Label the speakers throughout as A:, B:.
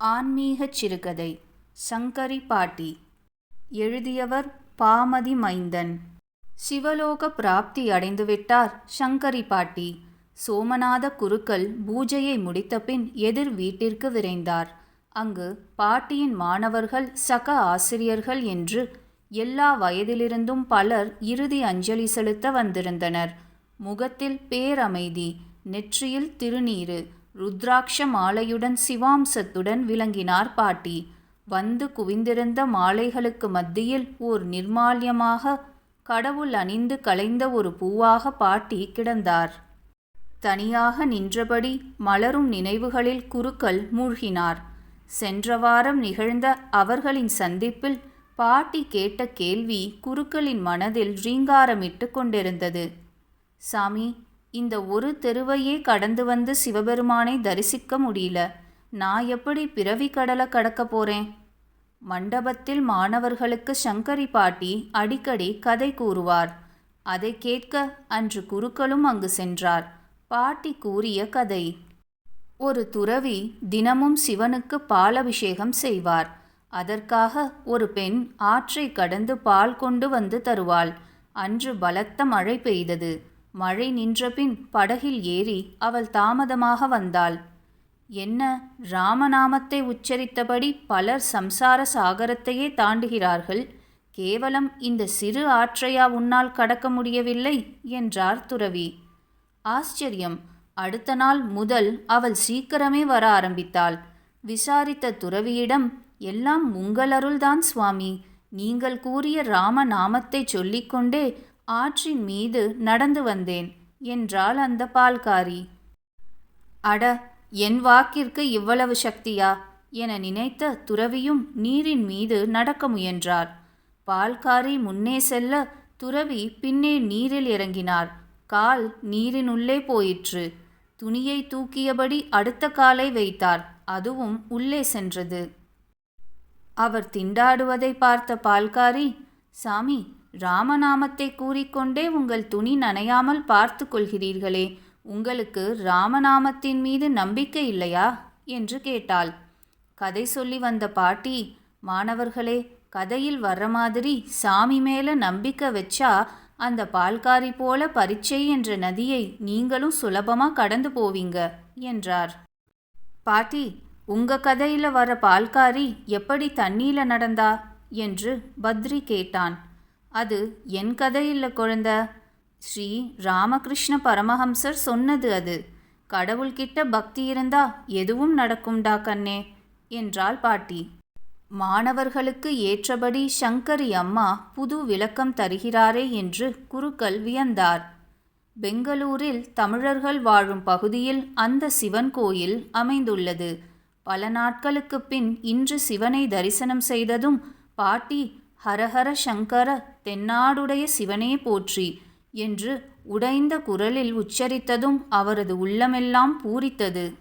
A: ஆன்மீகச் சிறுகதை சங்கரி பாட்டி. எழுதியவர் பாமதி மைந்தன். சிவலோக பிராப்தி அடைந்துவிட்டார் சங்கரி பாட்டி. சோமநாத குருக்கள் பூஜையை முடித்தபின் எதிர் வீட்டிற்கு விரைந்தார். அங்கு பாட்டியின் மாணவர்கள் சக ஆசிரியர்கள் என்று எல்லா வயதிலிருந்தும் பலர் இறுதி அஞ்சலி செலுத்த வந்திருந்தனர். முகத்தில் பேரமைதி நெற்றியில் திருநீறு ருத்ராட்ச மாலையுடன் சிவாம்சத்துடன் விளங்கினார் பாட்டி. வந்து குவிந்திருந்த மாலைகளுக்கு மத்தியில் ஓர் நிர்மால்யமாக கடவுள் அணிந்து கலைந்த ஒரு பூவாக பாட்டி கிடந்தார். தனியாக நின்றபடி மலரும் நினைவுகளில் குருக்கள் மூழ்கினார். சென்ற வாரம் நிகழ்ந்த அவர்களின் சந்திப்பில் பாட்டி கேட்ட கேள்வி குருக்களின் மனதில் ரீங்காரமிட்டு கொண்டிருந்தது. சாமி இந்த ஒரு தெருவையே கடந்து வந்து சிவபெருமானை தரிசிக்க முடியல. நான் எப்படி பிறவி கடலை கடக்க போறேன்? மண்டபத்தில் மாணவர்களுக்கு சங்கரி பாட்டி அடிக்கடி கதை கூறுவார். அதை கேட்க அன்று குருக்களும் அங்கு சென்றார். பாட்டி கூறிய கதை. ஒரு துறவி தினமும் சிவனுக்கு பாலபிஷேகம் செய்வார். அதற்காக ஒரு பெண் ஆற்றை கடந்து பால் கொண்டு வந்து தருவாள். அன்று பலத்த மழை பெய்தது. மழை நின்றபின் படகில் ஏறி அவள் தாமதமாக வந்தாள். என்ன? ராமநாமத்தை உச்சரித்தபடி பலர் சம்சார சாகரத்தையே தாண்டுகிறார்கள். கேவலம் இந்த சிறு ஆற்றையா உன்னால் கடக்க முடியவில்லை? என்றார் துறவி. ஆச்சரியம். அடுத்த நாள் முதல் அவள் சீக்கிரமே வர ஆரம்பித்தாள். விசாரித்த துறவியிடம் எல்லாம் உங்கள் அருள்தான் சுவாமி. நீங்கள் கூறிய ராம நாமத்தை சொல்லிக்கொண்டே ஆற்றின் மீது நடந்து வந்தேன் என்றாள் அந்த பால்காரி. அட என் வாக்கிற்கு இவ்வளவு சக்தியா? என நினைத்த துறவியும் நீரின் மீது நடக்க முயன்றார். பால்காரி முன்னே செல்ல துறவி பின்னே நீரில் இறங்கினார். கால் நீரினுள்ளே போயிற்று. துணியை தூக்கியபடி அடுத்த காலை வைத்தார். அதுவும் உள்ளே சென்றது. அவர் திண்டாடுவதை பார்த்த பால்காரி சாமி ராமநாமத்தை கூறிக்கொண்டே உங்கள் துணி நனையாமல் பார்த்து கொள்கிறீர்களே உங்களுக்கு ராமநாமத்தின் மீது நம்பிக்கை இல்லையா? என்று கேட்டாள். கதை சொல்லி வந்த பாட்டி மாணவர்களே கதையில் வர்ற மாதிரி சாமி மேல நம்பிக்கை வச்சா அந்த பால்காரி போல பரீட்சை என்ற நதியை நீங்களும் சுலபமாக கடந்து போவீங்க என்றார். பாட்டி உங்க கதையில வர பால்காரி எப்படி தண்ணீல நடந்தா? என்று பத்ரி கேட்டான். அது என் கதை இல்லை குழந்த. ஸ்ரீ ராமகிருஷ்ண பரமஹம்சர் சொன்னது அது. கடவுள்கிட்ட பக்தி இருந்தா எதுவும் நடக்கும்டா கண்ணே என்றாள் பாட்டி. மாணவர்களுக்கு ஏற்றபடி சங்கரி அம்மா புது விளக்கம் தருகிறாரே என்று குருக்கள் வியந்தார். பெங்களூரில் தமிழர்கள் வாழும் பகுதியில் அந்த சிவன் கோயில் அமைந்துள்ளது. பல நாட்களுக்கு பின் இன்று சிவனை தரிசனம் செய்ததும் பாட்டி ஹரஹர சங்கர தென்னாடுடைய சிவனே போற்றி என்று உடைந்த குரலில் உச்சரித்ததும் அவரது உள்ளமெல்லாம் பூரித்தது.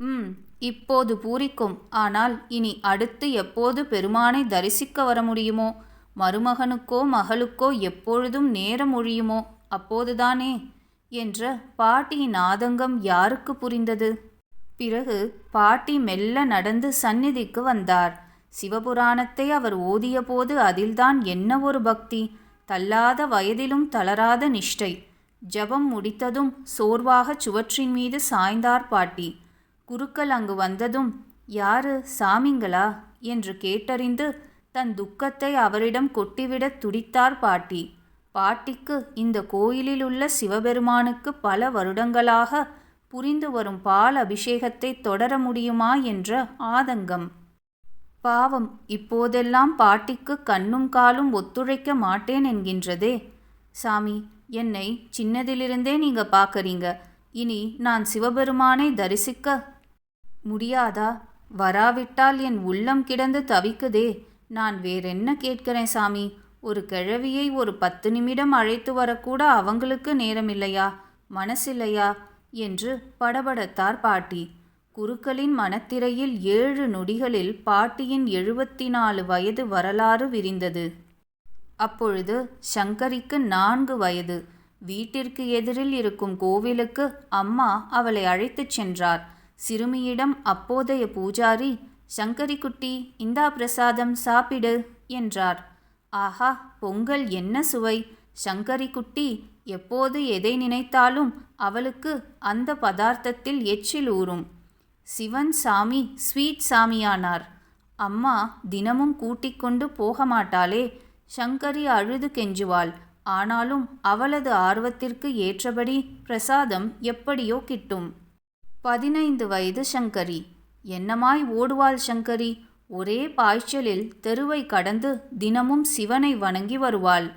A: ம் இப்போது பூரிக்கும். ஆனால் இனி அடுத்து எப்போது பெருமானை தரிசிக்க வர முடியுமோ? மருமகனுக்கோ மகளுக்கோ எப்பொழுதும் நேரம் ஒழியுமோ? அப்போதுதானே? என்ற பாட்டியின் ஆதங்கம் யாருக்கு புரிந்தது? பிறகு பாட்டி மெல்ல நடந்து சந்நிதிக்கு வந்தார். சிவபுராணத்தை அவர் ஓதியபோது அதில்தான் என்ன ஒரு பக்தி? தள்ளாத வயதிலும் தளராத நிஷ்டை. ஜபம் முடித்ததும் சோர்வாக சுவற்றின் மீது சாய்ந்தார் பாட்டி. குருக்கள் அங்கு வந்ததும் யாரு சாமிங்களா? என்று கேட்டறிந்து தன் துக்கத்தை அவரிடம் கொட்டிவிடத் துடித்தார் பாட்டி. பாட்டிக்கு இந்த கோயிலில் உள்ள சிவபெருமானுக்கு பல வருடங்களாக புரிந்து வரும் பால் அபிஷேகத்தை தொடர முடியுமா என்ற ஆதங்கம். பாவம் இப்போதெல்லாம் பாட்டிக்கு கண்ணும் காலும் ஒத்துழைக்க மாட்டேன் என்கின்றதே. சாமி என்னை சின்னதிலிருந்தே நீங்க பார்க்கறீங்க இனி நான் சிவபெருமானை தரிசிக்க முடியாதா? வராவிட்டால் என் உள்ளம் கிடந்து தவிக்குதே. நான் வேறென்ன கேட்கிறேன் சாமி? ஒரு கிழவியை ஒரு பத்து நிமிடம் அழைத்து வரக்கூட அவங்களுக்கு நேரமில்லையா? மனசில்லையா? என்று படபடத்தார் பாட்டி. குருக்களின் மனத்திரையில் ஏழு நொடிகளில் பாட்டியின் எழுபத்தி நாலு வயது வரலாறு விரிந்தது. அப்பொழுது சங்கரிக்கு நான்கு வயது. வீட்டிற்கு எதிரில் இருக்கும் கோவிலுக்கு அம்மா அவளை அழைத்துச் சென்றார். சிறுமியிடம் அப்போதைய பூஜாரி சங்கரி குட்டி இந்தா பிரசாதம் சாப்பிடு என்றார். ஆஹா பொங்கல் என்ன சுவை? சங்கரி குட்டி எப்போது எதை நினைத்தாலும் அவளுக்கு அந்த பதார்த்தத்தில் எச்சில் ஊறும். சிவன் சாமி ஸ்வீட் சாமியானார். அம்மா தினமும் கூட்டிக் கொண்டு போக மாட்டாளே சங்கரி அழுது கெஞ்சுவாள். ஆனாலும் அவளது ஆர்வத்திற்கு ஏற்றபடி பிரசாதம் எப்படியோ கிட்டும். பதினைந்து வயது சங்கரி. என்னமாய் ஓடுவாள் சங்கரி? ஒரே பாய்ச்சலில் தெருவை கடந்து தினமும் சிவனை வணங்கி வருவாள்.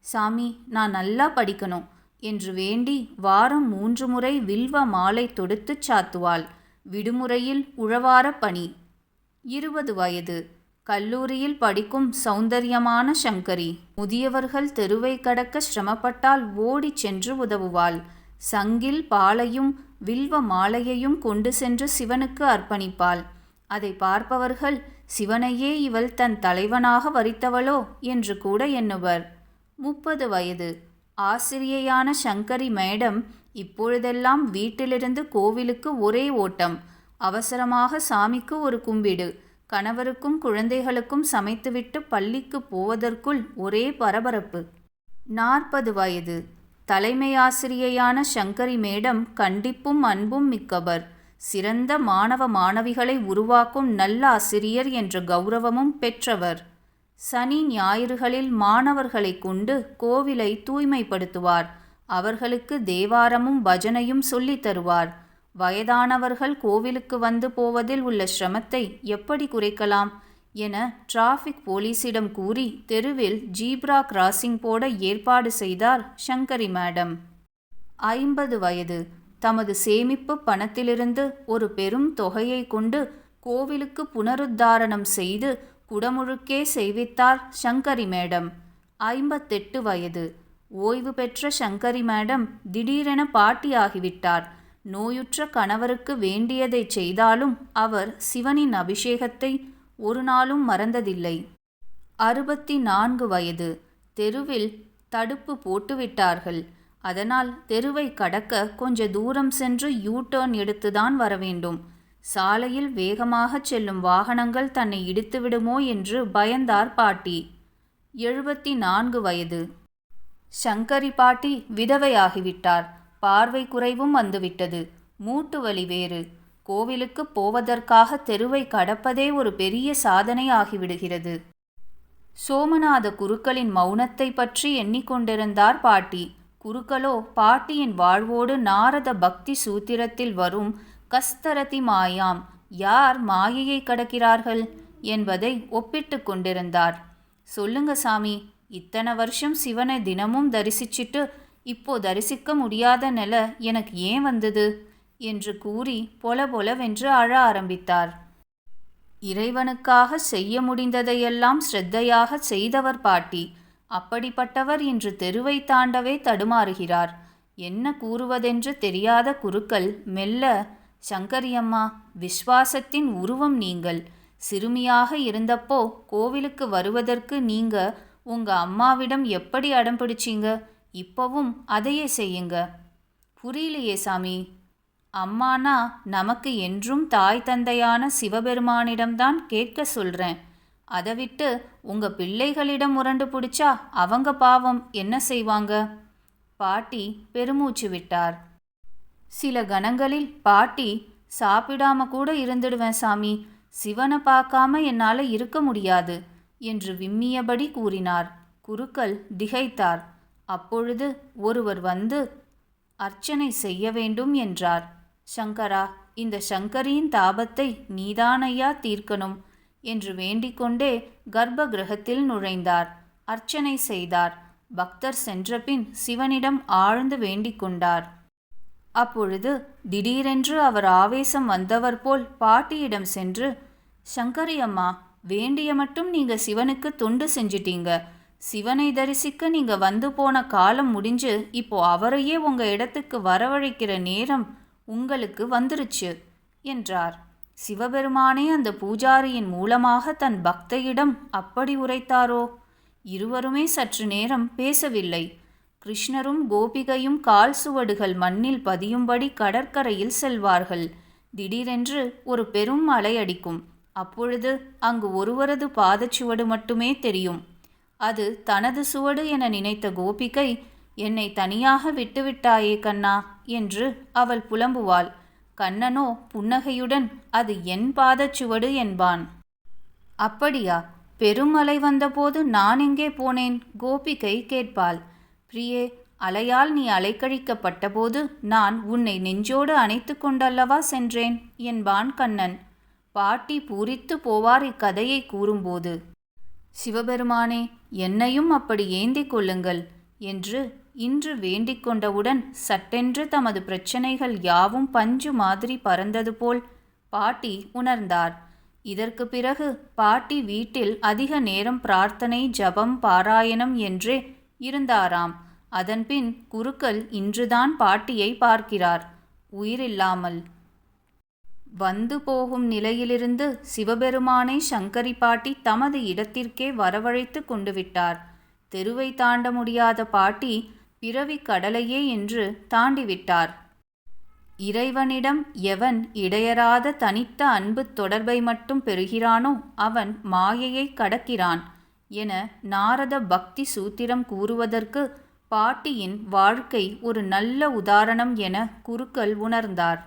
A: சாமி நான் நல்லா படிக்கணும். என்று வேண்டி வாரம் மூன்று முறை வில்வ மாலை தொடுத்துச் சாத்துவாள். விடுமுறையில் உழவார பணி. இருபது வயது. கல்லூரியில் படிக்கும் சௌந்தரியமான சங்கரி. முதியவர்கள் தெருவை கடக்க சிரமப்பட்டால் ஓடிச் சென்று உதவுவாள். சங்கில் பாலையும் வில்வ மாலையையும் கொண்டு சென்று சிவனுக்கு அர்ப்பணிப்பாள். அதை பார்ப்பவர்கள் சிவனையே இவள் தன் தலைவனாக வரித்தவளோ? என்று கூட எண்ணுவர். முப்பது வயது. ஆசிரியையான சங்கரி மேடம் இப்பொழுதெல்லாம் வீட்டிலிருந்து கோவிலுக்கு ஒரே ஓட்டம். அவசரமாக சாமிக்கு ஒரு கும்பிடு. கணவருக்கும் குழந்தைகளுக்கும் சமைத்துவிட்டு பள்ளிக்கு போவதற்குள் ஒரே பரபரப்பு. நாற்பது வயது. தலைமை ஆசிரியையான சங்கரி மேடம் கண்டிப்பும் அன்பும் மிக்கவர். சிறந்த மாணவ மாணவிகளை உருவாக்கும் நல்ல ஆசிரியர் என்ற கௌரவமும் பெற்றவர். சனி ஞாயிறுகளில் மாணவர்களை கொண்டு கோவிலை தூய்மைப்படுத்துவார். அவர்களுக்கு தேவாரமும் பஜனையும் சொல்லித் தருவார். வயதானவர்கள் கோவிலுக்கு வந்து போவதில் உள்ள சிரமத்தை எப்படி குறைக்கலாம் என டிராஃபிக் போலீசிடம் கூறி தெருவில் ஜீப்ரா கிராசிங் போட ஏற்பாடு செய்தார் சங்கரி மேடம். ஐம்பது வயது. தமது சேமிப்பு பணத்திலிருந்து ஒரு பெரும் தொகையை கொண்டு கோவிலுக்கு புனருத்தாரணம் செய்து குடமுழுக்கே செய்வித்தார் சங்கரி மேடம். ஐம்பத்தெட்டு வயது. ஓய்வு பெற்ற சங்கரி மேடம் திடீரென பாட்டியாகிவிட்டார். நோயுற்ற கணவருக்கு வேண்டியதை செய்தாலும் அவர் சிவனின் அபிஷேகத்தை ஒரு நாளும் மறந்ததில்லை. அறுபத்தி நான்கு வயது. தெருவில் தடுப்பு போட்டுவிட்டார்கள். அதனால் தெருவை கடக்க கொஞ்ச தூரம் சென்று யூ டேர்ன் எடுத்துதான் வர வேண்டும் சாலையில் வேகமாகச் செல்லும் வாகனங்கள் தன்னை இடித்துவிடுமோ என்று பயந்தார் பாட்டி. எழுபத்தி நான்கு வயது. சங்கரி பாட்டி விதவையாகிவிட்டார். பார்வை குறைவும் வந்துவிட்டது. மூட்டு வலி வேறு. கோவிலுக்கு போவதற்காக தெருவை கடப்பதே ஒரு பெரிய சாதனை ஆகிவிடுகிறது. சோமநாத குருக்களின் மௌனத்தை பற்றி எண்ணிக்கொண்டிருந்தார் பாட்டி. குருக்களோ பாட்டியின் வாழ்வோடு நாரத பக்தி சூத்திரத்தில் வரும் கஸ்தரதி மாயாம் யார் மாயையை கடக்கிறார்கள் என்பதை ஒப்பிட்டு கொண்டிருந்தார். சொல்லுங்க சாமி இத்தனை வருஷம் சிவனை தினமும் தரிசிச்சிட்டு இப்போ தரிசிக்க முடியாத நிலை எனக்கு ஏன் வந்தது? என்று கூறி பொல பொலவென்று அழ ஆரம்பித்தார். இறைவனுக்காக செய்ய முடிந்ததையெல்லாம் ஸ்ரத்தையாக செய்தவர் பாட்டி. அப்படிப்பட்டவர் இன்று தெருவை தாண்டவே தடுமாறுகிறார். என்ன கூறுவதென்று தெரியாத குருக்கள் மெல்ல சங்கரியம்மா விஸ்வாசத்தின் உருவம் நீங்கள். சிறுமியாக இருந்தப்போ கோவிலுக்கு வருவதற்கு நீங்கள் உங்க அம்மாவிடம் எப்படி அடம் பிடிச்சிங்க? இப்போவும் அதையே செய்யுங்க. புரியலையே சாமி. அம்மானா நமக்கு என்றும் தாய் தந்தையான சிவபெருமானிடம்தான் கேட்க சொல்கிறேன் அதை விட்டு உங்கள் பிள்ளைகளிடம் முரண்டு பிடிச்சா அவங்க பாவம் என்ன செய்வாங்க? பாட்டி பெருமூச்சு விட்டார். சில கணங்களில் பாட்டி சாப்பிடாம கூட இருந்துடுவேன் சாமி. சிவனை பார்க்காம என்னால் இருக்க முடியாது. என்று விம்மியபடி கூறினார். குருக்கள் திகைத்தார். அப்பொழுது ஒருவர் வந்து அர்ச்சனை செய்ய வேண்டும் என்றார். சங்கரா இந்த சங்கரியின் தாபத்தை நீதானையா தீர்க்கணும் என்று வேண்டிக்கொண்டே கர்ப்ப கிரகத்தில் நுழைந்தார். அர்ச்சனை செய்தார். பக்தர் சென்றபின் சிவனிடம் ஆழ்ந்து வேண்டிக் கொண்டார் அப்பொழுது திடீரென்று அவர் ஆவேசம் வந்தவர் போல் பாட்டியிடம் சென்று சங்கரி அம்மா வேண்டிய மட்டும் நீங்க சிவனுக்கு தொண்டு செஞ்சிட்டீங்க. சிவனை தரிசிக்க நீங்க வந்து போன காலம் முடிஞ்சு இப்போ அவரையே உங்க இடத்துக்கு வரவழைக்கிற நேரம் உங்களுக்கு வந்துருச்சு என்றார். சிவபெருமானே அந்த பூஜாரியின் மூலமாக தன் பக்தையிடம் அப்படி உரைத்தாரோ? இருவருமே சற்று நேரம் பேசவில்லை. கிருஷ்ணரும் கோபிகையும் கால் சுவடுகள் மண்ணில் பதியும்படி கடற்கரையில் செல்வார்கள். திடீரென்று ஒரு பெரும் அலை அடிக்கும். அப்பொழுது அங்கு ஒருவரது பாதச்சுவடு மட்டுமே தெரியும். அது தனது சுவடு என நினைத்த கோபிகை என்னை தனியாக விட்டுவிட்டாயே கண்ணா என்று அவள் புலம்புவாள். கண்ணனோ புன்னகையுடன் அது என் பாதச்சுவடு என்பான். அப்படியா? பெருமலை வந்தபோது நான் எங்கே போனேன்? கோபிகை கேட்பாள். பிரியே அலையால் நீ அலைக்கழிக்கப்பட்டபோது நான் உன்னை நெஞ்சோடு அணைத்து கொண்டல்லவா சென்றேன் என்பான் கண்ணன். பாட்டி பூரித்து போவார் இக்கதையை கூறும்போது சிவபெருமானே என்னையும் அப்படி ஏந்திக் கொள்ளுங்கள் என்று இன்று வேண்டிக் கொண்டவுடன் சட்டென்று தமது பிரச்சனைகள் யாவும் பஞ்சு மாதிரி பறந்தது போல் பாட்டி உணர்ந்தார். இதற்கு பிறகு பாட்டி வீட்டில் அதிக நேரம் பிரார்த்தனை ஜபம் பாராயணம் என்றே இருந்தாராம். அதன்பின் குருக்கள் இன்றுதான் பாட்டியை பார்க்கிறார். உயிரில்லாமல் வந்து போகும் நிலையிலிருந்து சிவபெருமானை சங்கரி பாட்டி தமது இடத்திற்கே வரவழைத்து கொண்டு விட்டார். தெருவை தாண்ட முடியாத பாட்டி பிறவி கடலையே என்று தாண்டிவிட்டார். இறைவனிடம் எவன் இடையராத தனித்த அன்பு தொடர்பை மட்டும் பெறுகிறானோ அவன் மாயையை கடக்கிறான் என நாரத பக்தி சூத்திரம் கூறுவதற்கு பாட்டியின் வாழ்க்கை ஒரு நல்ல உதாரணம் என குருக்கள் உணர்ந்தார்.